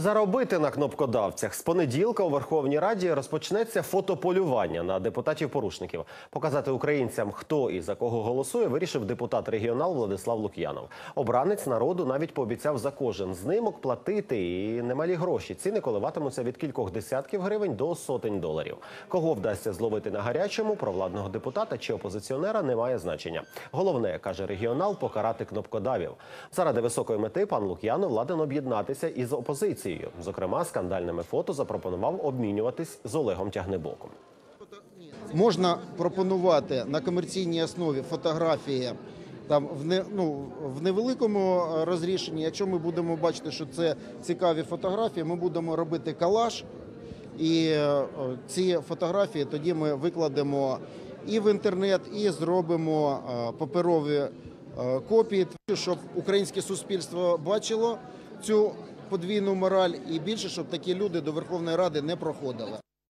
Заробити на кнопкодавцях з понеділка у Верховній Раді розпочнеться фотополювання на депутатів-порушників. Показати українцям, хто і за кого голосує, вирішив депутат регіонал Владислав Лук'янов. Обранець народу навіть пообіцяв за кожен знимок платити і немалі гроші. Ціни коливатимуться від кількох десятків гривень до сотень доларів. Кого вдасться зловити на гарячому, провладного депутата чи опозиціонера немає значення. Головне каже регіонал покарати кнопкодавів. Заради високої мети пан Лук'янов ладен об'єднатися із опозицією. Зокрема, скандальними фото запропонував обмінюватись з Олегом Тягнебоком. Можна пропонувати на комерційній основі фотографії там в не ну в невеликому розрішенні. Якщо ми будемо бачити, що це цікаві фотографії, ми будемо робити колаж, і е, ці фотографії тоді ми викладемо і в інтернет, і зробимо е, паперові е, копії, щоб українське суспільство бачило цю подвійну мораль, і більше щоб такі люди до Верховної Ради не проходили.